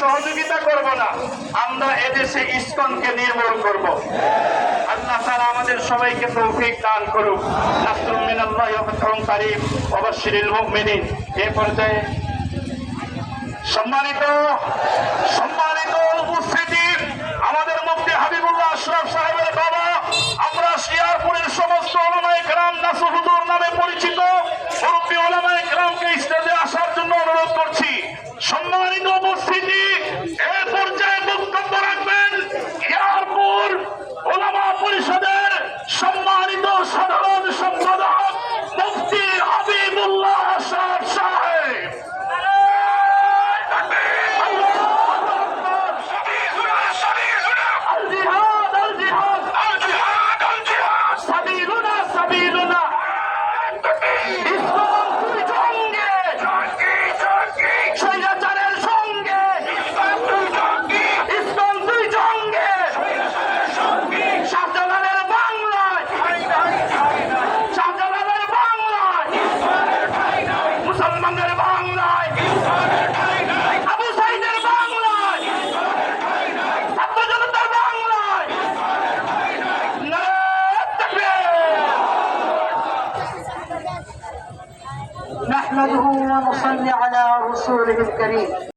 সহযোগিতা করব না, আমরা এদেশে ইস্কনকে নির্মূল করব। আল্লাহ তারা আমাদের সবাইকে তৌফিক দান করুক। ফাতহুন কারীম। ওয়া মুমিনিন। এই পর্যায়ে সম্মানিত সম্মানিত উপস্থিতি আমাদের মুফতি হাবিবুল্লাহ আশরাফ সাহেবের বাবা, আমরা শিয়ারপুরের সমস্ত ওলামায়ে কেরাম নাসুহুদুর নামে পরিচিত মুরব্বী ওলামায়ে কেরামকে স্টেজে আসার জন্য অনুরোধ করছি। সম্মানিত উপস্থিতি এ পর্যায়ে বক্তব্য রাখবেন শিয়ারপুর ওলামা পরিষদের সম্মানিত সাধারণ মুসলমানের বাংলায় আবু সাইদের বাংলায় ছাত্র জনতার বাংলায় নারায়ে তাকবীর نحمده ونصلي على رسوله الكريم